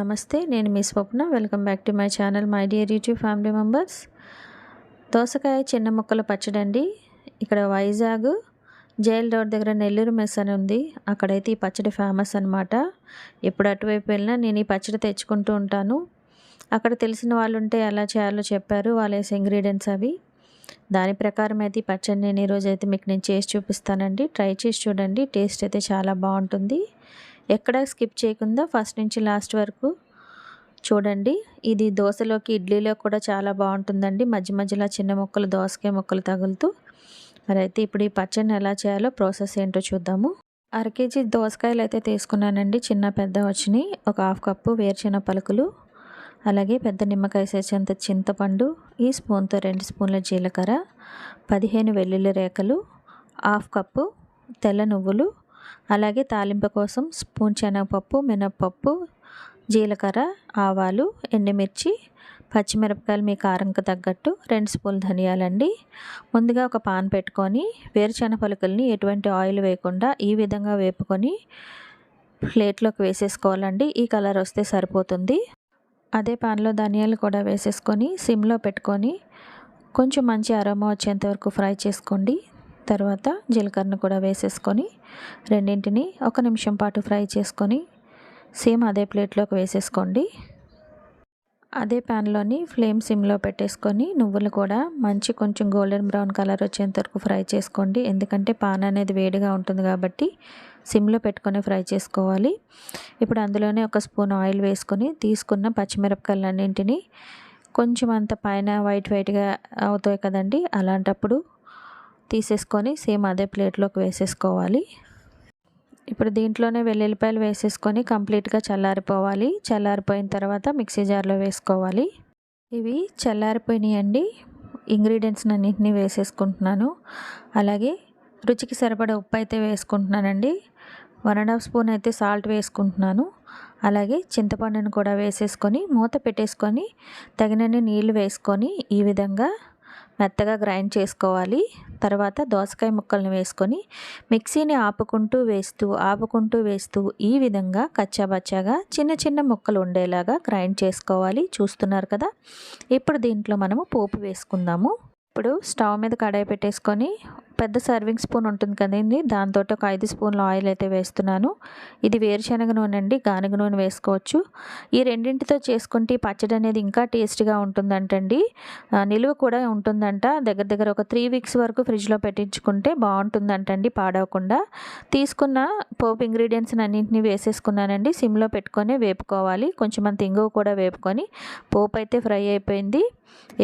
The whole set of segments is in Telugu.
నమస్తే నేను మీ Swapna. Welcome back to my channel my dear YouTube family members. దోసకాయ చిన్న ముక్కల పచ్చడి అండి ఇక్కడ వైజాగ్ జైల్ రోడ్ దగ్గర నెల్లూరు మెస్ అని ఉంది. అక్కడైతే ఈ పచ్చడి ఫేమస్ అనమాట ఎప్పుడు అటువైపు వెళ్ళినా నేను ఈ పచ్చడి తెచ్చుకుంటూ ఉంటాను. అక్కడ తెలిసిన వాళ్ళు ఉంటే ఎలా చేయాలో చెప్పారు. వాళ్ళ ఇంగ్రీడియంట్స్ అవి. దాని ప్రకారం అయితే ఈ పచ్చడి నేను ఈరోజు అయితే మీకు నేను చేసి చూపిస్తానండి. ట్రై చేసి చూడండి. టేస్ట్ అయితే చాలా బాగుంటుంది. ఎక్కడ స్కిప్ చేయకుండా ఫస్ట్ నుంచి లాస్ట్ వరకు చూడండి. ఇది దోశలోకి ఇడ్లీలో కూడా చాలా బాగుంటుందండి. మధ్య మధ్యలో చిన్న ముక్కలు దోసకాయ ముక్కలు తగులుతూ. మరి అయితే ఇప్పుడు ఈ పచ్చడిని ఎలా చేయాలో ప్రాసెస్ ఏంటో చూద్దాము. అర కేజీ దోసకాయలు అయితే తీసుకున్నానండి. చిన్న పెద్ద వచ్చినాయి. ఒక హాఫ్ కప్పు వేరుచిన పలుకులు. అలాగే పెద్ద నిమ్మకాయ సేసేంత చింతపండు. ఈ స్పూన్తో రెండు స్పూన్ల జీలకర్ర. పదిహేను వెల్లుల్లి రేఖలు హాఫ్ కప్పు తెల్ల నువ్వులు. అలాగే తాలింపు కోసం స్పూన్ శనగపప్పు మినప్పప్పు జీలకర్ర ఆవాలు ఎండుమిర్చి పచ్చిమిరపకాయలు మీ కారంకు తగ్గట్టు రెండు స్పూన్లు ధనియాలండి. ముందుగా ఒక పాన్ పెట్టుకొని వేరుశెనగ పలుకుల్ని ఎటువంటి ఆయిల్ వేయకుండా ఈ విధంగా వేపుకొని ప్లేట్లోకి వేసేసుకోవాలండి. ఈ కలర్ వస్తే సరిపోతుంది. అదే పాన్లో ధనియాలు కూడా వేసేసుకొని సిమ్లో పెట్టుకొని కొంచెం మంచి అరోమా వచ్చేంత వరకు ఫ్రై చేసుకోండి. తర్వాత జీలకర్రను కూడా వేసేసుకొని రెండింటిని ఒక నిమిషం పాటు ఫ్రై చేసుకొని సేమ్ అదే ప్లేట్లోకి వేసేసుకోండి. అదే ప్యాన్లోని ఫ్లేమ్ సిమ్లో పెట్టేసుకొని నువ్వులు కూడా మంచి కొంచెం గోల్డెన్ బ్రౌన్ కలర్ వచ్చేంత వరకు ఫ్రై చేసుకోండి. ఎందుకంటే పాన్ అనేది వేడిగా ఉంటుంది కాబట్టి సిమ్లో పెట్టుకొని ఫ్రై చేసుకోవాలి. ఇప్పుడు అందులోనే ఒక స్పూన్ ఆయిల్ వేసుకొని తీసుకున్న పచ్చిమిరపకాయలన్నింటినీ కొంచెం అంత పైన వైట్ వైట్గా అవుతాయి కదండి అలాంటప్పుడు తీసేసుకొని సేమ్ అదే ప్లేట్లోకి వేసేసుకోవాలి. ఇప్పుడు దీంట్లోనే వెల్లుల్లిపాయలు వేసేసుకొని కంప్లీట్గా చల్లారిపోవాలి. చల్లారిపోయిన తర్వాత మిక్సీ జార్లో వేసుకోవాలి. ఇవి చల్లారిపోయినాయండి. ఇంగ్రీడియంట్స్ అన్నింటినీ వేసేసుకుంటున్నాను. అలాగే రుచికి సరిపడే ఉప్పు అయితే వేసుకుంటున్నానండి. వన్ అండ్ హాఫ్ స్పూన్ అయితే సాల్ట్ వేసుకుంటున్నాను. అలాగే చింతపండును కూడా వేసేసుకొని మూత పెట్టేసుకొని తగినన్ని నీళ్ళు వేసుకొని ఈ విధంగా మెత్తగా గ్రైండ్ చేసుకోవాలి. తర్వాత దోసకాయ ముక్కలను వేసుకొని మిక్సీని ఆపుకుంటూ వేస్తూ ఆపుకుంటూ వేస్తూ ఈ విధంగా కచ్చాబచ్చాగా చిన్న చిన్న ముక్కలు ఉండేలాగా గ్రైండ్ చేసుకోవాలి. చూస్తున్నారు కదా? ఇప్పుడు దీంట్లో మనము పోపు వేసుకుందాము. ఇప్పుడు స్టవ్ మీద కడాయి పెట్టేసుకొని పెద్ద సర్వింగ్ స్పూన్ ఉంటుంది కదండి. దాంతో ఒక ఐదు స్పూన్ల ఆయిల్ అయితే వేస్తున్నాను. ఇది వేరుశనగ నూనె అండి. గానుగ నూనె వేసుకోవచ్చు. ఈ రెండింటితో చేసుకుంటే పచ్చడి అనేది ఇంకా టేస్ట్గా ఉంటుందంటండి. నిలువ కూడా ఉంటుందంట. దగ్గర దగ్గర ఒక త్రీ వీక్స్ వరకు ఫ్రిడ్జ్లో పెట్టించుకుంటే బాగుంటుందంటండి పాడవకుండా. తీసుకున్న పోపు ఇంగ్రీడియంట్స్ అన్నింటినీ వేసేసుకున్నానండి. సిమ్లో పెట్టుకొని వేపుకోవాలి. కొంచెం అంత ఇంగువ కూడా వేపుకొని పోపు అయితే ఫ్రై అయిపోయింది.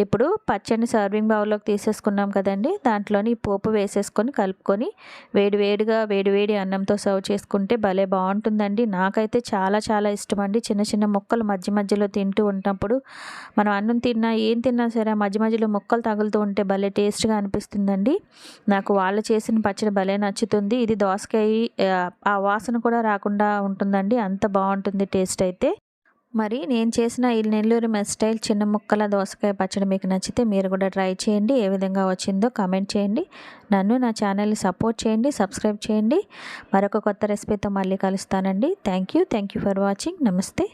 ఇప్పుడు పచ్చడిని సర్వింగ్ బౌల్లోకి తీసేసుకున్నాం కదండి. దాంట్లోని పోపు వేసేసుకొని కలుపుకొని వేడివేడిగా వేడివేడి అన్నంతో సర్వ్ చేసుకుంటే భలే బాగుంటుందండి. నాకైతే చాలా చాలా ఇష్టం అండి చిన్న చిన్న మొక్కలు మధ్య మధ్యలో తింటూ ఉన్నప్పుడు మనం అన్నం తిన్నా ఏం తిన్నా సరే మధ్య మధ్యలో మొక్కలు తగులుతూ ఉంటే భలే టేస్ట్గా అనిపిస్తుందండి. నాకు వాళ్ళు చేసిన పచ్చడి భలే నచ్చుతుంది. ఇది దోసకాయ ఆ వాసన కూడా రాకుండా ఉంటుందండి. అంత బాగుంటుంది టేస్ట్ అయితే. మరి నేను చేసిన ఈ నెల్లూరు మెస్ స్టైల్ చిన్న ముక్కల దోసకాయ పచ్చడి మీకు నచ్చితే మీరు కూడా ట్రై చేయండి. ఏ విధంగా వచ్చిందో కామెంట్ చేయండి. నన్ను నా ఛానల్ని సపోర్ట్ చేయండి సబ్స్క్రైబ్ చేయండి. మరొక కొత్త రెసిపీతో మళ్ళీ కలుస్తానండి. Thank you. Thank you for watching. నమస్తే.